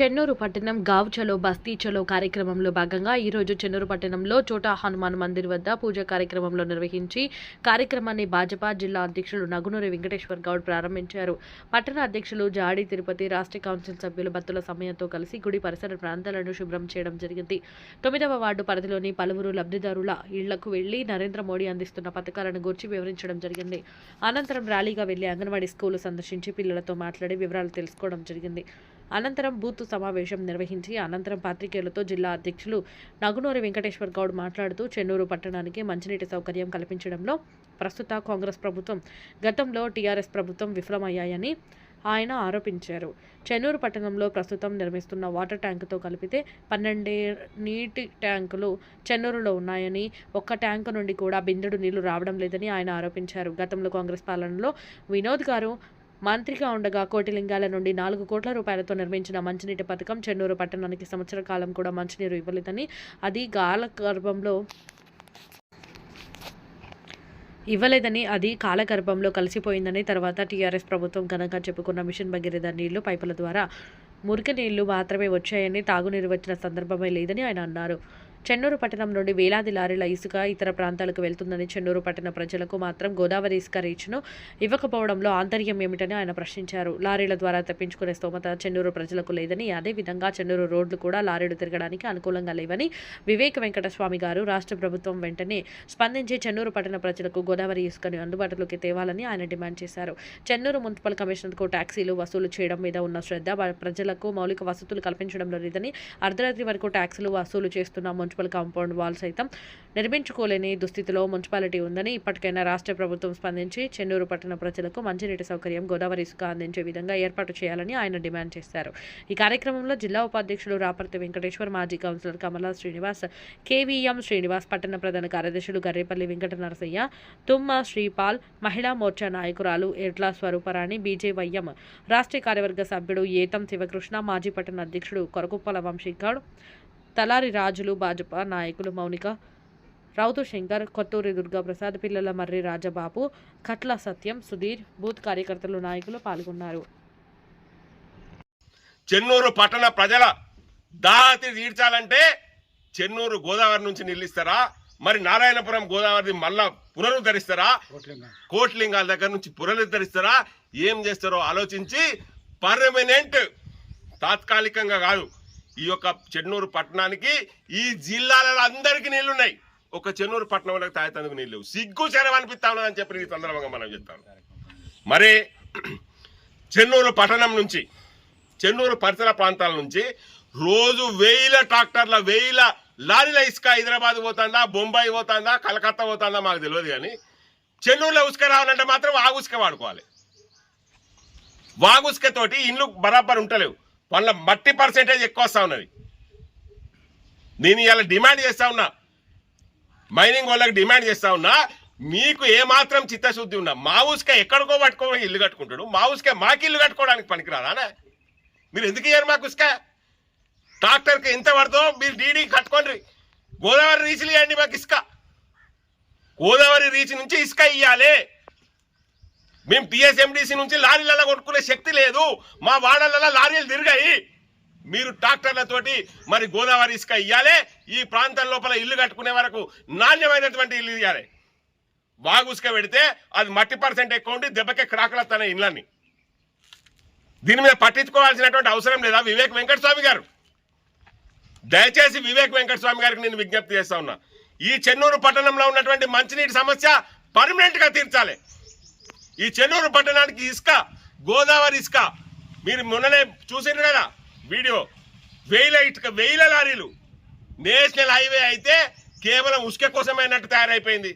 చెన్నూరు పట్టణం గావ్ చలో బస్తీ చలో కార్యక్రమంలో భాగంగా ఈరోజు చెన్నూరు పట్టణంలో చోటా హనుమాన్ మందిర్ వద్ద పూజ కార్యక్రమంలో నిర్వహించి కార్యక్రమాన్ని భాజపా జిల్లా అధ్యక్షులు నగునూరి వెంకటేశ్వర్ గౌడ్ ప్రారంభించారు. పట్టణ అధ్యక్షులు జాడి తిరుపతి రాష్ట్ర కౌన్సిల్ సభ్యులు బత్తుల సమయంతో కలిసి గుడి పరిసర ప్రాంతాలను శుభ్రం చేయడం జరిగింది. తొమ్మిదవ వార్డు పరిధిలోని పలువురు లబ్ధిదారుల ఇళ్ళకు వెళ్ళి నరేంద్ర మోడీ అందిస్తున్న పథకాలను గురించి వివరించడం జరిగింది. అనంతరం ర్యాలీగా వెళ్ళి అంగన్వాడీ స్కూలు సందర్శించి పిల్లలతో మాట్లాడి వివరాలు తెలుసుకోవడం జరిగింది. అనంతరం బూత్ సమావేశం నిర్వహించి అనంతరం పాత్రికేయులతో జిల్లా అధ్యక్షులు నగునూరి వెంకటేశ్వర్ గౌడ్ మాట్లాడుతూ చెన్నూరు పట్టణానికి మంచినీటి సౌకర్యం కల్పించడంలో ప్రస్తుత కాంగ్రెస్ ప్రభుత్వం గతంలో టీఆర్ఎస్ ప్రభుత్వం విఫలమయ్యాయని ఆయన ఆరోపించారు. చెన్నూరు పట్టణంలో ప్రస్తుతం నిర్మిస్తున్న వాటర్ ట్యాంకుతో కలిపితే పన్నెండే నీటి ట్యాంకులు చెన్నూరులో ఉన్నాయని ఒక్క ట్యాంకు నుండి కూడా బిందెడు నీళ్ళు రావడం లేదని ఆయన ఆరోపించారు. గతంలో కాంగ్రెస్ పాలనలో వినోద్ గారు మంత్రిగా ఉండగా కోటిలింగాల నుండి నాలుగు కోట్ల రూపాయలతో నిర్మించిన మంచినీటి పథకం చెన్నూరు పట్టణానికి సంవత్సర కాలం కూడా మంచినీరు ఇవ్వలేదని అది గాల గర్భంలో ఇవ్వలేదని అది కాలగర్భంలో కలిసిపోయిందని తర్వాత టీఆర్ఎస్ ప్రభుత్వం ఘనంగా చెప్పుకున్న మిషన్ భగీరథ నీళ్ళు పైపుల ద్వారా మురికి నీళ్ళు మాత్రమే వచ్చాయని తాగునీరు వచ్చిన సందర్భమే లేదని ఆయన అన్నారు. చెన్నూరు పట్టణం నుండి వేలాది లారీల ఇసుక ఇతర ప్రాంతాలకు వెళ్తుందని చెన్నూరు పట్టణ ప్రజలకు మాత్రం గోదావరి ఇసుక రీచ్ను ఇవ్వకపోవడంలో ఆంతర్యం ఏమిటని ఆయన ప్రశ్నించారు. లారీల ద్వారా తప్పించుకునే స్తోమత చెన్నూరు ప్రజలకు లేదని అదేవిధంగా చెన్నూరు రోడ్లు కూడా లారీలు తిరగడానికి అనుకూలంగా లేవని వివేక్ వెంకటస్వామి గారు రాష్ట్ర ప్రభుత్వం వెంటనే స్పందించి చెన్నూరు పట్టణ ప్రజలకు గోదావరి ఇసుకను అందుబాటులోకి తేవాలని ఆయన డిమాండ్ చేశారు. చెన్నూరు మున్సిపల్ కమిషనర్కు ట్యాక్సీలు వసూలు చేయడం మీద ఉన్న శ్రద్ధ ప్రజలకు మౌలిక వసతులు కల్పించడం లేదని అర్ధరాత్రి వరకు ట్యాక్సీలు వసూలు చేస్తున్న మున్సిపల్ కాంపౌండ్ వాల్ సైతం నిర్మించుకోలేని దుస్థితిలో మున్సిపాలిటీ ఉందని ఇప్పటికైనా రాష్ట్ర ప్రభుత్వం స్పందించి చెన్నూరు పట్టణ ప్రజలకు మంచినీటి సౌకర్యం గోదావరి ఇసుక అందించే విధంగా ఏర్పాటు చేయాలని ఆయన డిమాండ్ చేశారు. ఈ కార్యక్రమంలో జిల్లా ఉపాధ్యక్షులు రాపర్తి వెంకటేశ్వర్ మాజీ కౌన్సిలర్ కమలా శ్రీనివాస్ కేవీఎం శ్రీనివాస్ పట్టణ ప్రధాన కార్యదర్శులు గర్రేపల్లి వెంకట నరసయ్య తుమ్మ శ్రీపాల్ మహిళా మోర్చా నాయకురాలు ఎడ్ల స్వరూపరాణి బీజేవైఎం రాష్ట్ర కార్యవర్గ సభ్యుడు ఏతం శివకృష్ణ మాజీ పట్టణ అధ్యక్షుడు కొరకుప్పల వంశీకర్ తలారి రాజులు భాజపా నాయకులు మౌనిక రౌతు శంకర్ కొత్తూరి దుర్గాప్రసాద్ పిల్లల మర్రి రాజబాబు కట్ల సత్యం సుధీర్ బూత్ కార్యకర్తలు నాయకులు పాల్గొన్నారు. చెన్నూరు పట్టణ ప్రజల దాహతి తీర్చాలంటే చెన్నూరు గోదావరి నుంచి నిలిస్తారా? మరి నారాయణపురం గోదావరి మళ్ళా పునరుద్ధరిస్తారా? కోట్లింగాల దగ్గర నుంచి పునరుద్ధరిస్తారా? ఏం చేస్తారో ఆలోచించి పర్మనెంట్ తాత్కాలికంగా కాదు ఈ యొక్క చెన్నూరు పట్టణానికి ఈ జిల్లాలలో అందరికీ నీళ్ళున్నాయి. ఒక చెన్నూరు పట్టణం వాళ్ళకి నీళ్ళు లేవు. సిగ్గు శరం అనిపిస్తా ఉన్నదని చెప్పి ఈ సందర్భంగా మనం చెప్తాను. మరి చెన్నూరు పట్టణం నుంచి చెన్నూరు పరిసర ప్రాంతాల నుంచి రోజు వేల ట్రాక్టర్ల వేల లారీల ఇసుక హైదరాబాద్ పోతుందా బొంబాయి పోతుందా కలకత్తా పోతుందా మాకు తెలియదు కానీ చెన్నూరులో ఉసుక రావాలంటే మాత్రం వాగుసుక వాడుకోవాలి. వాగుసుకతోటి ఇండ్లు బరాబర్ ఉంటలేవు. వాళ్ళ మట్టి పర్సెంటేజ్ ఎక్కువ వస్తా ఉన్నది. నేను ఇలా డిమాండ్ చేస్తా ఉన్నా. మైనింగ్ వాళ్ళకి డిమాండ్ చేస్తా ఉన్నా. మీకు ఏమాత్రం చిత్తశుద్ధి ఉన్నా. మా ఉసుక ఎక్కడికో పట్టుకోవడానికి ఇల్లు కట్టుకుంటాడు. మా ఊసుకే మాకు ఇల్లు కట్టుకోవడానికి పనికిరాదానే మీరు ఎందుకు ఇయ్యారు మాకు ఇసుక ట్రాక్టర్కి ఎంత పడుతుందో మీరు డీడీ కట్టుకోండి. గోదావరి రీచ్లు ఇవ్వండి మాకు ఇసుక గోదావరి రీచ్ నుంచి ఇసుక ఇవ్వాలి మేము టీఎస్ఎండిసి నుంచి లారీలలో కొనుక్కునే శక్తి లేదు. మా వాడలలో లారీలు తిరిగాయి. మీరు ట్రాక్టర్లతోటి మరి గోదావరి ఇసుక ఇవ్వాలి ఈ ప్రాంతం లోపల ఇల్లు కట్టుకునే వరకు నాణ్యమైనటువంటి ఇల్లు ఇవ్వాలి బాగుసుక పెడితే అది మట్టి పర్సెంట్ ఎక్కువ ఉండి దెబ్బకే క్రాకలత్తనే ఇళ్ళని దీని మీద పట్టించుకోవాల్సినటువంటి అవసరం లేదా? వివేక్ వెంకటస్వామి గారు. దయచేసి వివేక్ వెంకటస్వామి గారికి నేను విజ్ఞప్తి చేస్తా ఉన్నా. ఈ చెన్నూరు పట్టణంలో ఉన్నటువంటి మంచినీటి సమస్య పర్మనెంట్గా తీర్చాలి. ఈ చెన్నూరు పట్టణానికి ఇసుక గోదావరి ఇసుక. మీరు మొన్ననే చూసారు కదా వీడియో. వేల ఇటుక వేల లారీలు నేషనల్ హైవే అయితే కేవలం ఉసుక కోసమైనట్టు తయారైపోయింది.